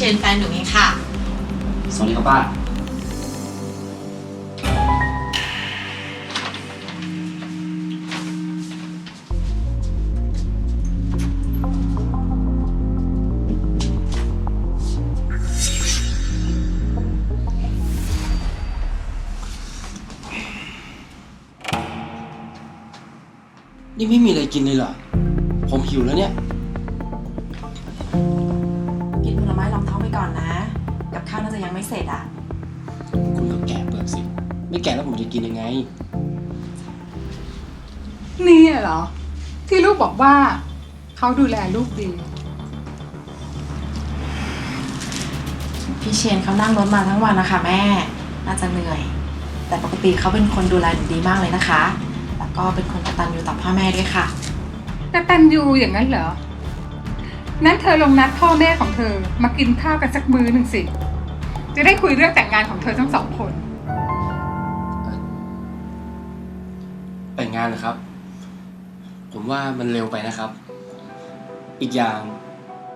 ชนแฟนหนูเองค่ะ สวัสดีครับป้า นี่ไม่มีอะไรกินเลยเหรอ ผมหิวแล้วเนี่ย ข้าวน่าจะยังไม่เสร็จอะ คุณก็แกะเปลือกสิ ไม่แกะแล้วผมจะกินยังไง นี่เหรอ ที่ลูกบอกว่า เขาดูแลลูกดี พี่เชนเขานั่งรถมาทั้งวันนะคะแม่ น่าจะเหนื่อย แต่ปกติเขาเป็นคนดูแลหนูดีมากเลยนะคะ แล้วก็เป็นคนกตัญญูต่อพ่อแม่ด้วยค่ะแต่ตันยูอย่างนั้นเหรอ นั้นเธอลงนัดพ่อแม่ของเธอมากินข้าวกันสักมื้อหนึ่งสิ จะได้คุยเรื่องแต่งงานของเธอทั้งสองคน แต่งงานนะครับ ผมว่ามันเร็วไปนะครับ อีกอย่าง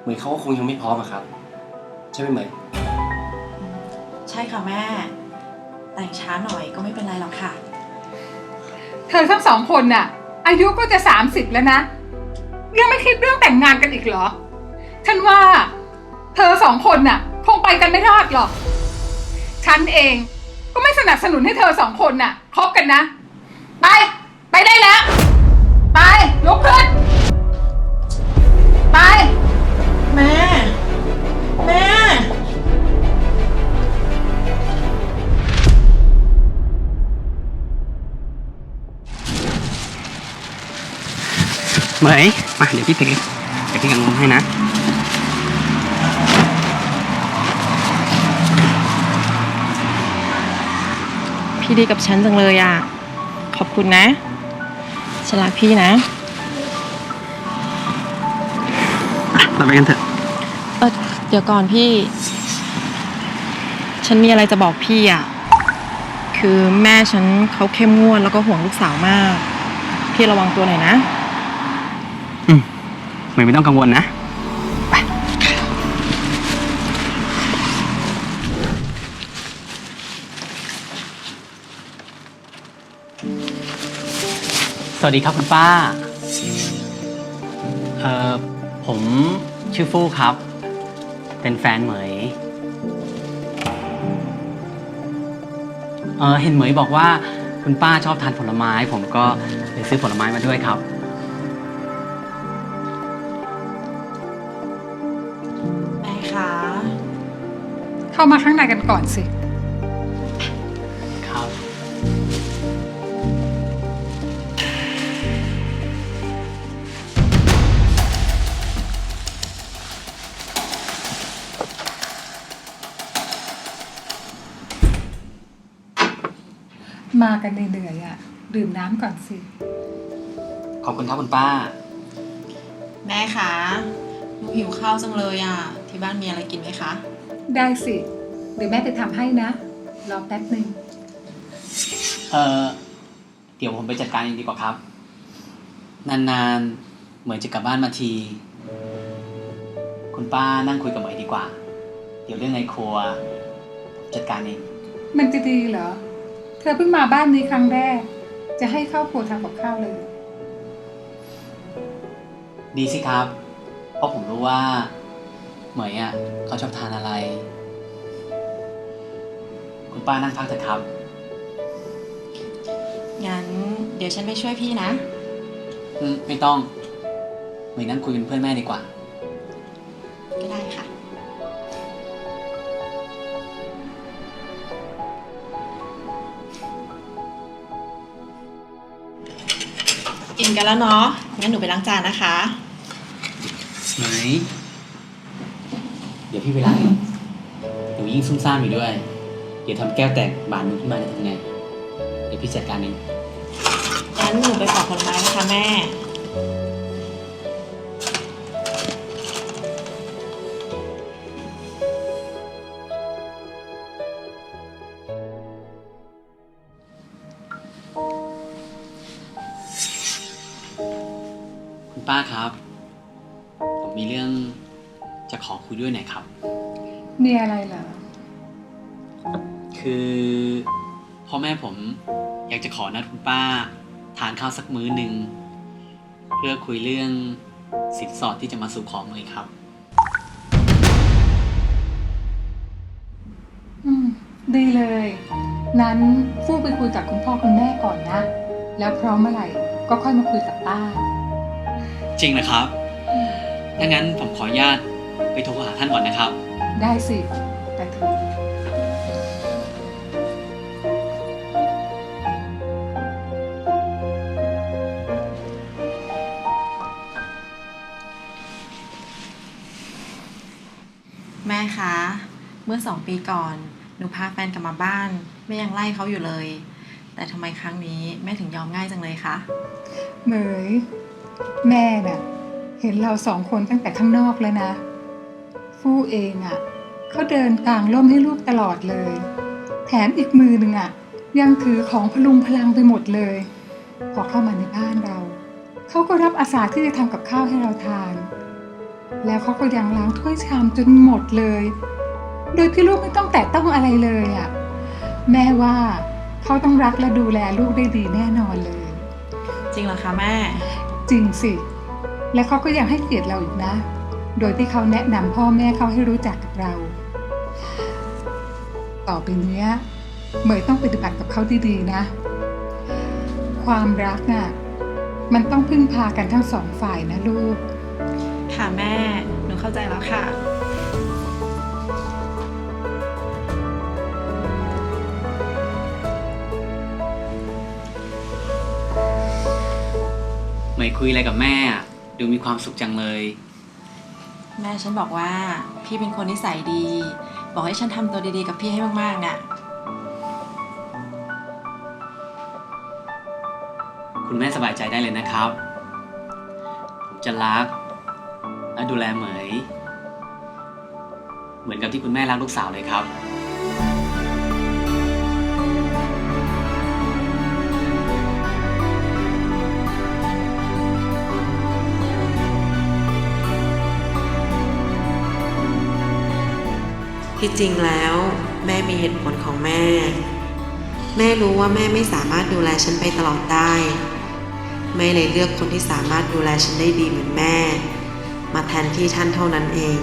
เหมือนเขาก็คงยังไม่พร้อมอะครับ ใช่ไหมเหมยใช่ค่ะแม่ แต่งช้าหน่อยก็ไม่เป็นไรหรอกค่ะ เธอทั้งสองคนน่ะ อายุก็จะสามสิบแล้วนะ ยังไม่คิดเรื่องแต่งงานกันอีกเหรอ ฉันว่า เธอสองคนน่ะ คงไปกันไม่รอดหรอก ฉันเอง ก็ไม่สนับสนุนให้เธอสองคนน่ะคบกันนะ ไป ไปได้แล้ว ไปลุกขึ้น ไป แม่ แม่เหมยมาเดี๋ยวพี่เทเดี๋ยวพี่กังวลให้นะ พี่ดีกับฉันจังเลยอะ ขอบคุณนะฉันรักพี่นะ เราไปกันเถอะ เออเดี๋ยวก่อนพี่ ฉันมีอะไรจะบอกพี่อะ คือแม่ฉันเขาเข้มงวดแล้วก็ห่วงลูกสาวมาก พี่ระวังตัวหน่อยนะเหมยไม่ต้องกังวลนะ วัสดีครับคุณป้า เอ่อ ผมชื่อฟู่ครับ เป็นแฟนเหมย เออเห็นเหมยบอกว่าคุณป้าชอบทานผลไม้ ผมก็เลยซื้อผลไม้มาด้วยครับ แม่คะ เข้ามาข้างในกันก่อนสิ มากันเหนื่อยๆอะ ดื่มน้ำก่อนสิ ขอบคุณครับคุณป้า แม่คะหนูหิวข้าวจังเลยอะ ที่บ้านมีอะไรกินไหมคะ ได้สิ เดี๋ยวแม่ไปทำให้นะ รอแป๊บหนึ่ง เออเดี๋ยวผมไปจัดการเองดีกว่าครับ นานๆ เหมือนจะกลับบ้านมาที คุณป้านั่งคุยกับเหมยดีกว่า เดี๋ยวเรื่องในครัวผมจัดการเอง มันจะดีเหรอเธอเพิ่งมาบ้านนี้ครั้งแรก จะให้เข้าครัวทำกับข้าวเลย ดีสิครับ เพราะผมรู้ว่า เหมยอะเขาชอบทานอะไร คุณป้านั่งพักเถอะครับ งั้นเดี๋ยวฉันไปช่วยพี่นะอืมไม่ต้องเหมยนั่งคุยเป็นเพื่อนแม่ดีกว่า กินกันแล้วเนาะ งั้นหนูไปล้างจานนะคะ ไหน เดี๋ยวพี่ไปล้างเองหนูยิ่งซุ่มซ่ามอยู่ด้วย เดี๋ยวทำแก้วแตกบานหนึงขึ้นมาจะทำไง เดี๋ยวพี่จัดการเองงั้นหนูไปปอกผลไม้นะคะแม่ ป้าครับ ผมมีเรื่องจะขอคุยด้วยหน่อยครับ มีอะไรเหรอ คือพ่อแม่ผมอยากจะขอนัดคุณป้า ทานข้าวสักมื้อหนึ่งเพื่อคุยเรื่องสินสอดที่จะมาสู่ขอเมยครับ อืม ดีเลย นั้นฟู่ไปคุยกับคุณพ่อคุณแม่ก่อนนะ แล้วพร้อมเมื่อไหร่ก็ค่อยมาคุยกับป้า จริงนะครับถ้างั้นผมขออนุญาตไปโทรหาท่านก่อนนะครับ ได้สิไปเถอะแม่คะ เมื่อสองปีก่อน หนูพาแฟนกลับมาบ้าน แม่ยังไล่เขาอยู่เลย แต่ทำไมครั้งนี้แม่ถึงยอมง่ายจังเลยคะ เหมย แม่น่ะ เห็นเราสองคนตั้งแต่ข้างนอกแล้วนะ ฟู่เองอะ่ะเขาเดินกลางร่มให้ลูกตลอดเลย แถมอีกมือหนึ่งอะ่ะ ยังถือของพลุงพลังไปหมดเลย พอเข้ามาในบ้านเราเขาก็รับอาสาที่จะทำกับข้าวให้เราทาน แล้วเขาก็ยังล้างถ้วยชามจนหมดเลย โดยที่ลูกไม่ต้องแตะต้องอะไรเลยอะ่ะแม่ว่าเขาต้องรักและดูแลลูกได้ดีแน่นอนเลย จริงเหรอคะแม่ จริงสิ และเขาก็ยังให้เกียรติเราอีกนะ โดยที่เขาแนะนำพ่อแม่เขาให้รู้จักกับเรา ต่อไปเนี้เหมยต้องปฏิบัติกับเขาดีๆนะ ความรักน่ะมันต้องพึ่งพากันทั้งสองฝ่ายนะลูก ค่ะแม่ หนูเข้าใจแล้วค่ะ เมยคุยอะไรกับแม่อะดูมีความสุขจังเลย แม่ฉันบอกว่าพี่เป็นคนนิสัยดี บอกให้ฉันทำตัวดีๆกับพี่ให้มากๆน่ะ คุณแม่สบายใจได้เลยนะครับ ผมจะรัก และดูแลเหมย เหมือนกับที่คุณแม่รักลูกสาวเลยครับ ที่จริงแล้ว แม่มีเหตุผลของแม่ แม่รู้ว่าแม่ไม่สามารถดูแลฉันไปตลอดได้ แม่เลยเลือกคนที่สามารถดูแลฉันได้ดีเหมือนแม่ มาแทนที่ท่านเท่านั้นเอง